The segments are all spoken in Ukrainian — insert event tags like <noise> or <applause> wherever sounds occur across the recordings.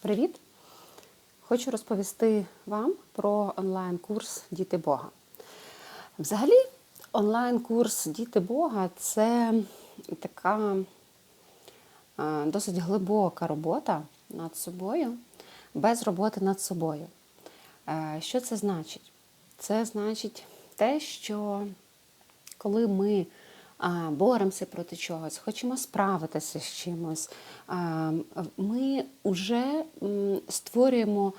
Привіт! Хочу розповісти вам про онлайн-курс Діти Бога. Взагалі, онлайн-курс Діти Бога це така досить глибока робота над собою, без роботи над собою. Е, Що це значить? Це значить те, що коли ми боремося проти чогось, хочемо справитися з чимось, ми вже створюємо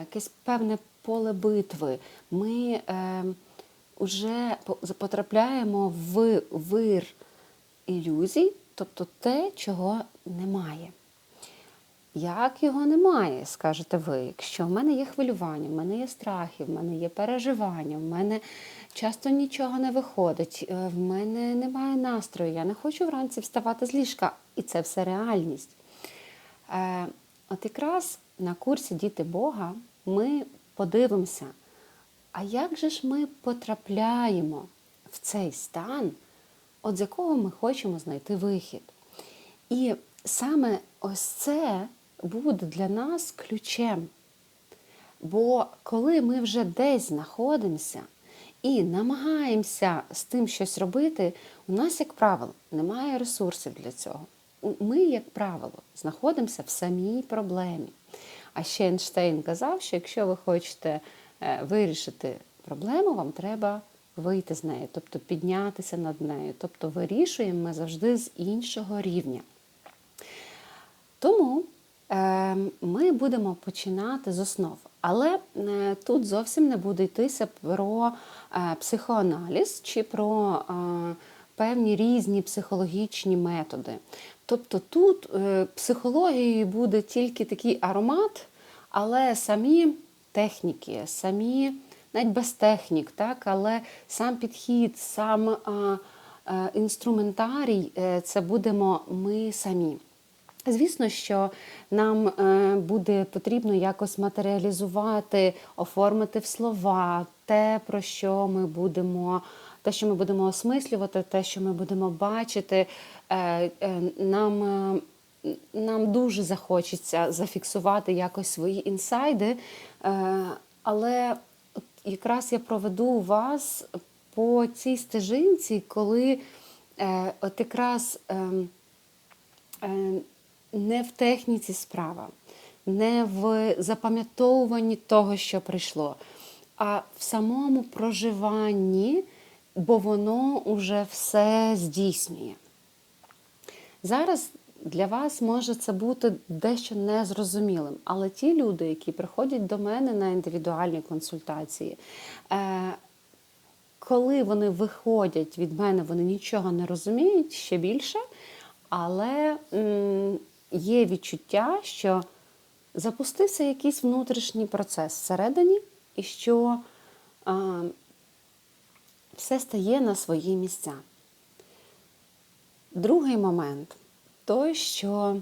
якесь певне поле битви. Ми е, вже потрапляємо в вир ілюзій, тобто те, чого немає. Як його немає, скажете ви, якщо в мене є хвилювання, в мене є страхи, в мене є переживання, в мене часто нічого не виходить, е, в мене немає настрою, я не хочу вранці вставати з ліжка, і це все реальність. Е, От якраз на курсі Діти Бога ми подивимося, а як же ж ми потрапляємо в цей стан, от з якого ми хочемо знайти вихід. І саме ось це буде для нас ключем. Бо коли ми вже десь знаходимося і намагаємося з тим щось робити, у нас, як правило, немає ресурсів для цього. Ми, як правило, знаходимося в самій проблемі. А ще Ейнштейн казав, що якщо ви хочете е, вирішити проблему, вам треба вийти з неї, тобто піднятися над нею. Тобто вирішуємо ми завжди з іншого рівня. Ми будемо починати з основ. Але е, тут зовсім не буде йтися про е, психоаналіз чи про е, певні різні психологічні методи. Тобто тут психологією буде тільки такий аромат, але самі техніки, самі, навіть без технік, так, але сам підхід, сам інструментарій це будемо ми самі. Звісно, що нам е, буде потрібно якось матеріалізувати, оформити в слова те, про що ми будемо, те, що ми будемо осмислювати, те, що ми будемо бачити. Е, е, Нам, нам дуже захочеться зафіксувати якось свої інсайди, але якраз я проведу вас по цій стежинці, коли от якраз. Не в техніці справа, не в запам'ятовуванні того, що прийшло, а в самому проживанні, бо воно вже все здійснює. Зараз для вас може це бути дещо незрозумілим, але ті люди, які приходять до мене на індивідуальні консультації, е, коли вони виходять від мене, вони нічого не розуміють ще більше, але є відчуття, що запустився якийсь внутрішній процес всередині, і що а, все стає на свої місця. Другий момент той, що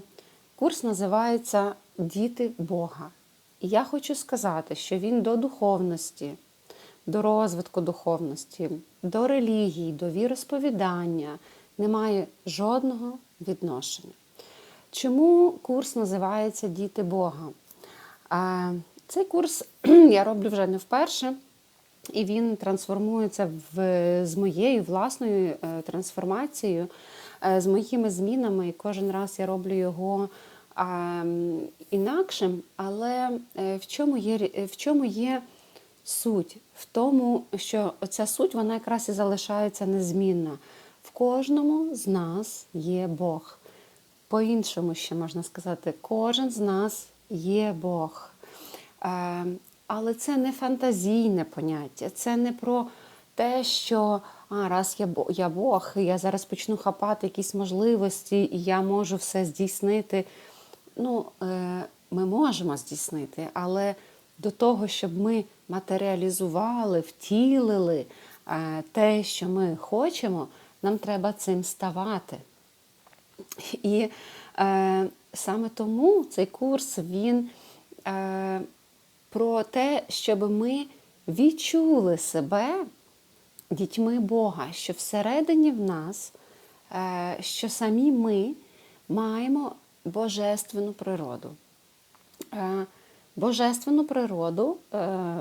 курс називається Діти Бога. І я хочу сказати, що він до духовності, до розвитку духовності, до релігії, до віросповідання не має жодного відношення. Чому курс називається Діти Бога? Цей курс <clears throat> я роблю вже не вперше, і він трансформується в, з моєю власною е, трансформацією, е, з моїми змінами. І кожен раз я роблю його інакшим. Але е, в чому є, в чому є суть? В тому, що ця суть вона якраз і залишається незмінна. В кожному з нас є Бог. По-іншому ще можна сказати, кожен з нас є Бог. Е, Але це не фантазійне поняття, це не про те, що а, раз я, я Бог, я зараз почну хапати якісь можливості, і я можу все здійснити. Ну, е, ми можемо здійснити, але до того, щоб ми матеріалізували, втілили е, те, що ми хочемо, нам треба цим ставати. І е, саме тому цей курс він е, про те, щоб ми відчули себе дітьми Бога, що всередині в нас, е, що самі ми маємо божественну природу. е, божественну природу, е,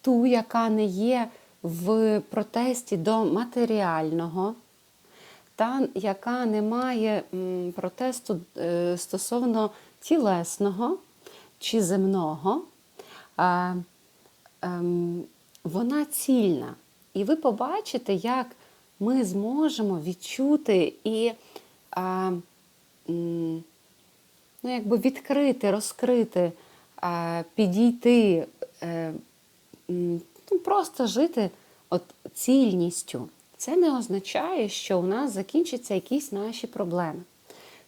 ту, яка не є в протесті до матеріального, та яка не має протесту е, стосовно тілесного чи земного, ем, вона цільна. І ви побачите, як ми зможемо відчути і ну, якби відкрити, розкрити, підійти, е, ну, просто жити от цільністю. Це не означає, що у нас закінчаться якісь наші проблеми.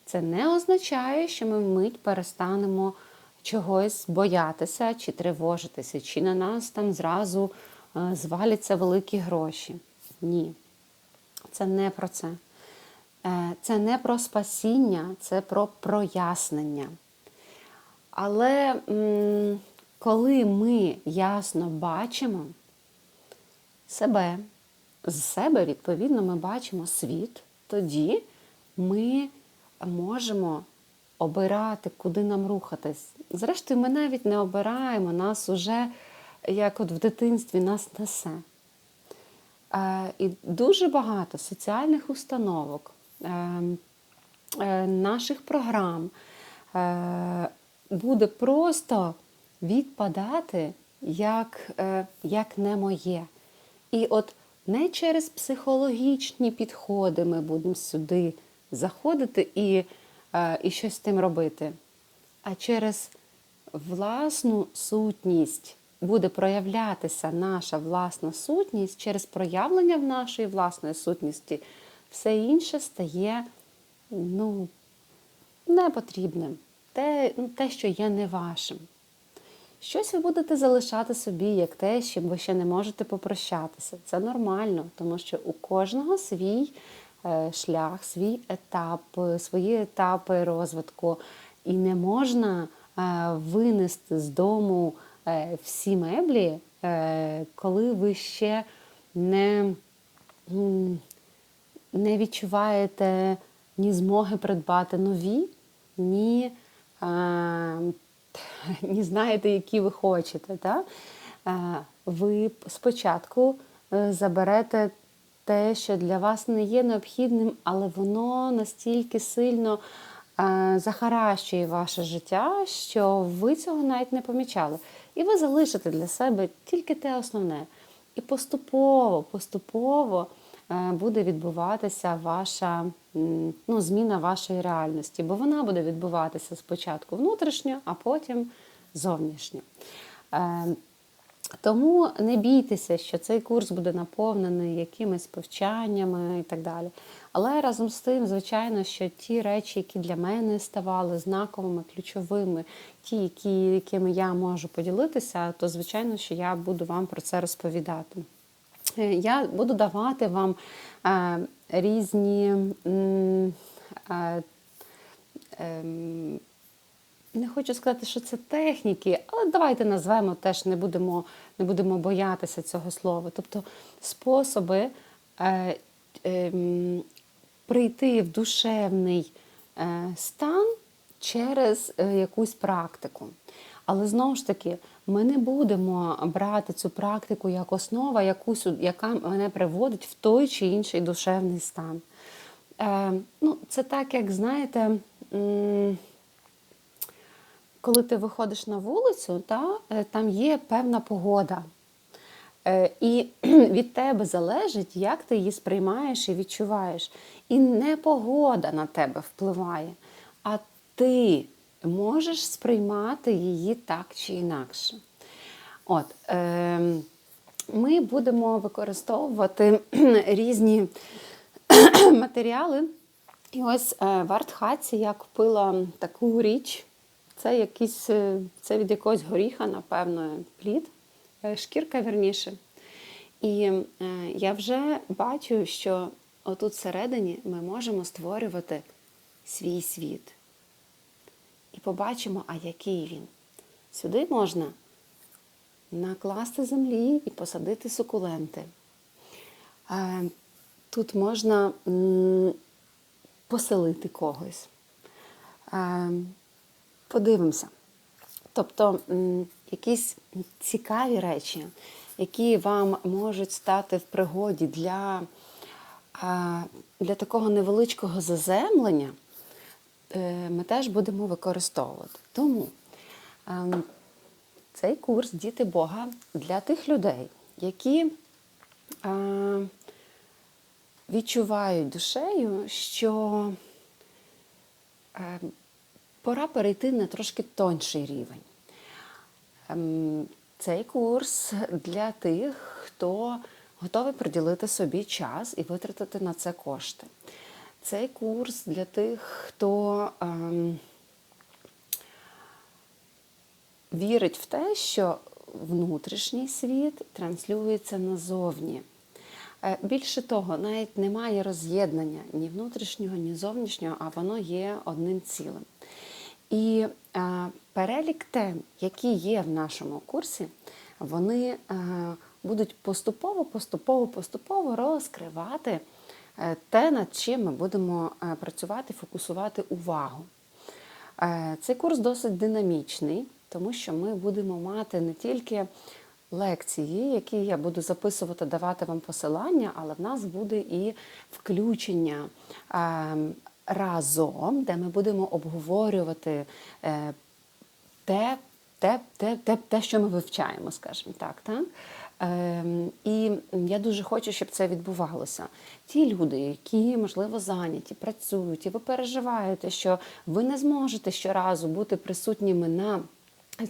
Це не означає, що ми вмить перестанемо чогось боятися чи тривожитися, чи на нас там зразу е, зваляться великі гроші. Ні. Це не про це. Е, Це не про спасіння, це про прояснення. Але коли ми ясно бачимо себе, з себе, відповідно, ми бачимо світ, тоді ми можемо обирати, куди нам рухатись. Зрештою, ми навіть не обираємо, нас уже, як от в дитинстві, нас несе. Е, І дуже багато соціальних установок, е, е, наших програм буде просто відпадати як, як не моє. І от не через психологічні підходи ми будемо сюди заходити і, е, і щось з тим робити, а через власну сутність буде проявлятися наша власна сутність через проявлення в нашої власної сутності. Все інше стає ну, непотрібним, те, ну, те, що є не вашим. Щось ви будете залишати собі, як те, з чим ви ще не можете попрощатися. Це нормально, тому що у кожного свій е, шлях, свій етап, е, свої етапи розвитку. І не можна е, винести з дому всі меблі, коли ви ще не, не відчуваєте ні змоги придбати нові, ні. <laughs> не знаєте, які ви хочете. Так? Ви спочатку е, заберете те, що для вас не є необхідним, але воно настільки сильно е, захаращує ваше життя, що ви цього навіть не помічали. І ви залишите для себе тільки те основне. І поступово, поступово буде відбуватися ваша ну, зміна вашої реальності, бо вона буде відбуватися спочатку внутрішньо, а потім зовнішньо. Е, Тому не бійтеся, що цей курс буде наповнений якимись повчаннями і так далі. Але разом з тим, звичайно, що ті речі, які для мене ставали знаковими, ключовими, ті, які, якими я можу поділитися, то звичайно, що я буду вам про це розповідати. Е, Я буду давати вам е, різні. е, ем, не хочу сказати, що це техніки, але давайте назвемо теж, не будемо, не будемо боятися цього слова. Тобто способи е, ем, прийти в душевний е, стан через е, якусь практику. Але знову ж таки, ми не будемо брати цю практику як основа, якусь, яка мене приводить в той чи інший душевний стан. Е, ну, це так, як знаєте. коли ти виходиш на вулицю, та, е, там є певна погода. Е, І <clears throat> від тебе залежить, як ти її сприймаєш і відчуваєш. І не погода на тебе впливає, а ти можеш сприймати її так чи інакше. От, е, ми будемо використовувати <clears throat> різні <clears throat> матеріали. І ось е, в артхаці я купила таку річ. Це якийсь, е, це від якогось горіха, напевно, плід, е, шкірка вірніше. І я вже бачу, що отут всередині ми можемо створювати свій світ. І побачимо, а який він. Сюди можна накласти землі і посадити сукуленти. Е, Тут можна поселити когось. Е, Подивимося. Тобто якісь цікаві речі, які вам можуть стати в пригоді для, для такого невеличкого заземлення, е, ми теж будемо використовувати. Тому ем, цей курс Діти Бога для тих людей, які е, відчувають душею, що е, пора перейти на трошки тонший рівень. Ем, Цей курс для тих, хто готовий приділити собі час і витратити на це кошти. Цей курс для тих, хто ем, вірить в те, що внутрішній світ транслюється назовні. Е, Більше того, навіть немає роз'єднання ні внутрішнього, ні зовнішнього, а воно є одним цілим. І е, перелік тем, які є в нашому курсі, вони е, будуть поступово, поступово, поступово розкривати е, те, над чим ми будемо е, працювати, фокусувати увагу. Е, Цей курс досить динамічний, тому що ми будемо мати не тільки лекції, які я буду записувати, давати вам посилання, але в нас буде і включення е, разом, де ми будемо обговорювати е, те, те, те, те, те, що ми вивчаємо, скажімо так. так? Ем, І я дуже хочу, щоб це відбувалося. Ті люди, які, можливо, зайняті, працюють, і ви переживаєте, що ви не зможете щоразу бути присутніми на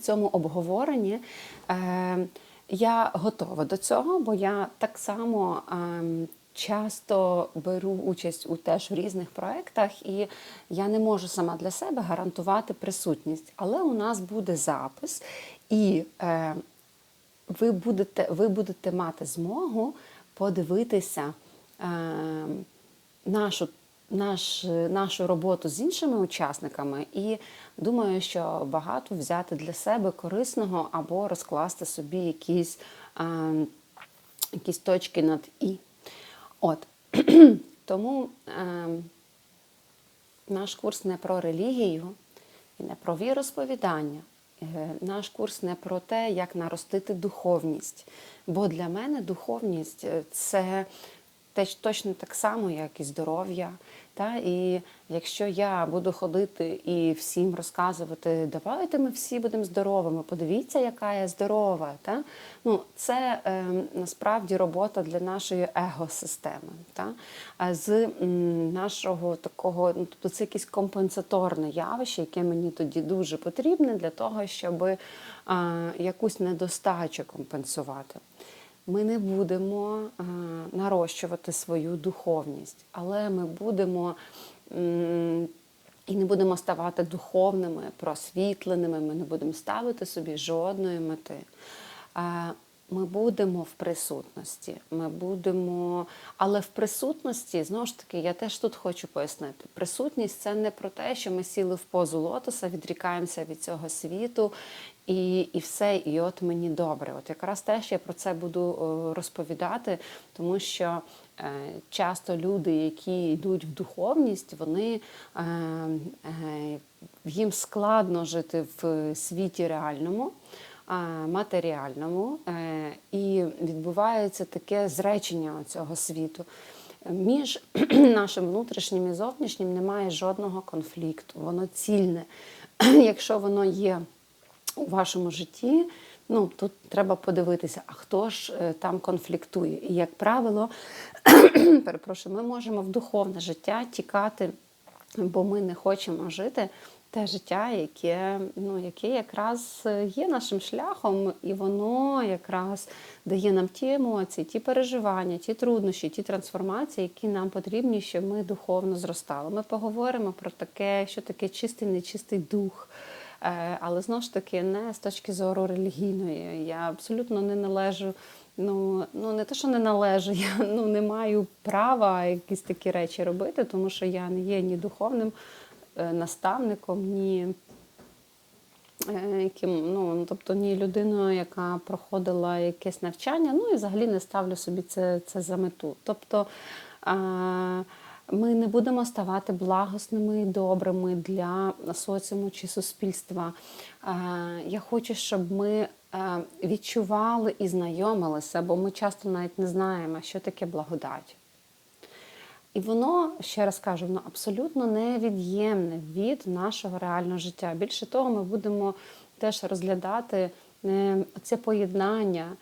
цьому обговоренні. Ем, Я готова до цього, бо я так само ем, часто беру участь у теж в різних проєктах, і я не можу сама для себе гарантувати присутність. Але у нас буде запис, і ви, будете, ви будете мати змогу подивитися е, нашу, наш, нашу роботу з іншими учасниками, і думаю, що багато взяти для себе корисного або розкласти собі якісь, е, якісь точки над і. От <clears throat> тому е, наш курс не про релігію і не про віросповідання. Е, Наш курс не про те, як наростити духовність. Бо для мене духовність е, це точно так само, як і здоров'я. Та? І якщо я буду ходити і всім розказувати, давайте ми всі будемо здоровими, подивіться, яка я здорова. Та? Ну, це е, насправді робота для нашої егосистеми. Та? А з м, нашого такого, ну, тобто це якесь компенсаторне явище, яке мені тоді дуже потрібне для того, щоб е, якусь недостачу компенсувати. Ми не будемо е, нарощувати свою духовність, але ми будемо і не будемо ставати духовними, просвітленими, ми не будемо ставити собі жодної мети. Е, Ми будемо в присутності, ми будемо, але в присутності, знову ж таки, я теж тут хочу пояснити: присутність це не про те, що ми сіли в позу лотоса, відрікаємося від цього світу і, і все, і от мені добре. От якраз теж я про це буду е, розповідати, тому що е, часто люди, які йдуть в духовність, вони е, їм складно жити в світі реальному. Матеріальному і відбувається таке зречення цього світу. Між <clears throat> нашим внутрішнім і зовнішнім немає жодного конфлікту, воно цільне. <clears throat> Якщо воно є у вашому житті, ну тут треба подивитися, а хто ж е, там конфліктує. І, як правило, <clears throat> перепрошую, ми можемо в духовне життя тікати, бо ми не хочемо жити те життя, яке, ну, яке якраз є нашим шляхом, і воно якраз дає нам ті емоції, ті переживання, ті труднощі, ті трансформації, які нам потрібні, щоб ми духовно зростали. Ми поговоримо про таке, що таке чистий, нечистий дух. Е, Але знову ж таки, не з точки зору релігійної. Я абсолютно не належу. Ну, ну не те, що не належу, <laughs> я ну не маю права якісь такі речі робити, тому що я не є ні духовним е, наставником, ні е, яким, ну, тобто ні людиною, яка проходила якесь навчання, ну і взагалі не ставлю собі це, це за мету. Тобто а, ми не будемо ставати благосними і добрими для соціуму чи суспільства. Е, Я хочу, щоб ми е, відчували і знайомилися, бо ми часто навіть не знаємо, що таке благодать. І воно, ще раз кажу, воно абсолютно невід'ємне від нашого реального життя. Більше того, ми будемо теж розглядати е, це поєднання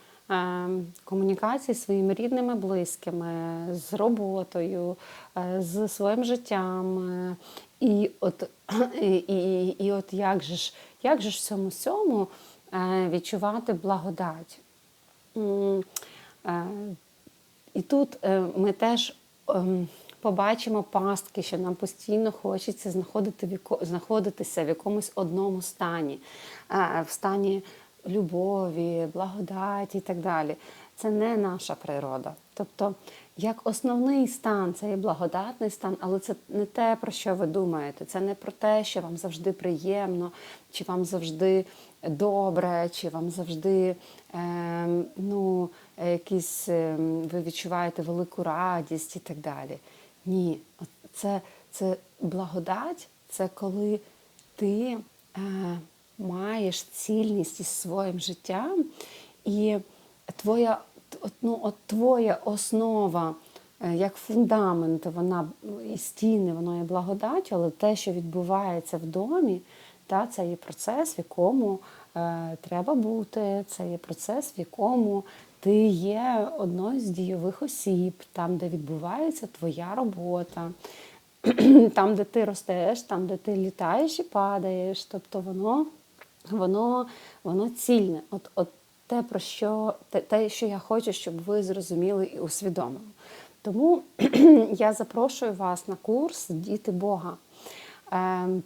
комунікації зі своїми рідними, близькими, з роботою, е, з своїм життям. е, І от, <clears throat> і, і, і от як же ж, як же ж цьому всьому е, відчувати благодать? І тут ми теж ем, побачимо пастки, що нам постійно хочеться знаходити знаходитися в якомусь одному стані, в стані любові, благодаті і так далі. Це не наша природа. Тобто, як основний стан це є благодатний стан, але це не те, про що ви думаєте. Це не про те, що вам завжди приємно, чи вам завжди добре, чи вам завжди е, ну, якісь, е, ви відчуваєте велику радість і так далі. Ні, це, це благодать, це коли ти е, маєш цільність із своїм життям, і твоя, ну, от твоя основа е, як фундамент, вона і стіни, воно є благодать, але те, що відбувається в домі, та, це є процес, в якому е, треба бути, це є процес, в якому ти є одною з дійових осіб, там, де відбувається твоя робота, <clears throat> там, де ти ростеш, там, де ти літаєш і падаєш. Тобто воно, воно, воно цільне. От, от те, про що, те, те, що я хочу, щоб ви зрозуміли і усвідомили. Тому <clears throat> я запрошую вас на курс Діти Бога. Ем,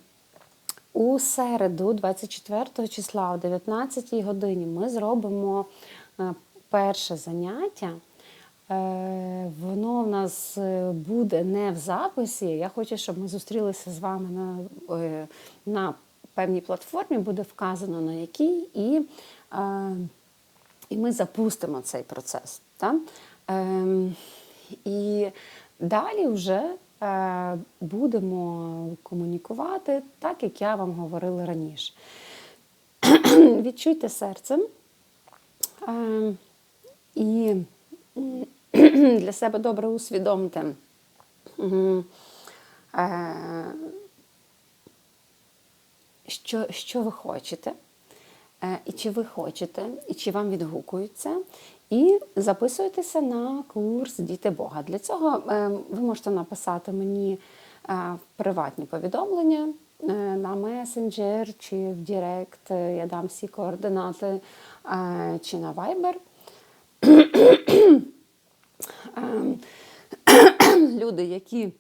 у середу, 24 числа, о 19 годині, ми зробимо е, перше заняття. Е, Воно в нас е, буде не в записі. Я хочу, щоб ми зустрілися з вами на, е, на певній платформі, буде вказано на якій, і, е, і ми запустимо цей процес. Так? Ем, І далі вже е, будемо комунікувати так, як я вам говорила раніше. <clears throat> Відчуйте серцем е, і <clears throat> для себе добре усвідомте. Що, що ви хочете, е, і чи ви хочете, і чи вам відгукується. І записуйтеся на курс Діти Бога. Для цього е, ви можете написати мені е, приватні повідомлення на месенджер чи в Директ. Е, Я дам всі координати чи на Viber. Ем, <clears throat> Люди, які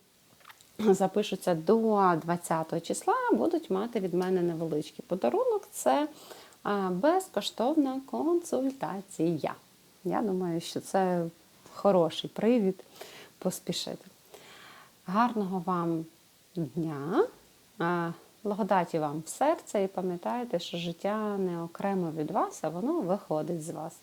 <clears throat> запишуться до 20 числа, будуть мати від мене невеличкий подарунок. Це безкоштовна консультація. Я думаю, що це хороший привід поспішити. Гарного вам дня, благодаті вам в серце і пам'ятайте, що життя не окремо від вас, а воно виходить з вас.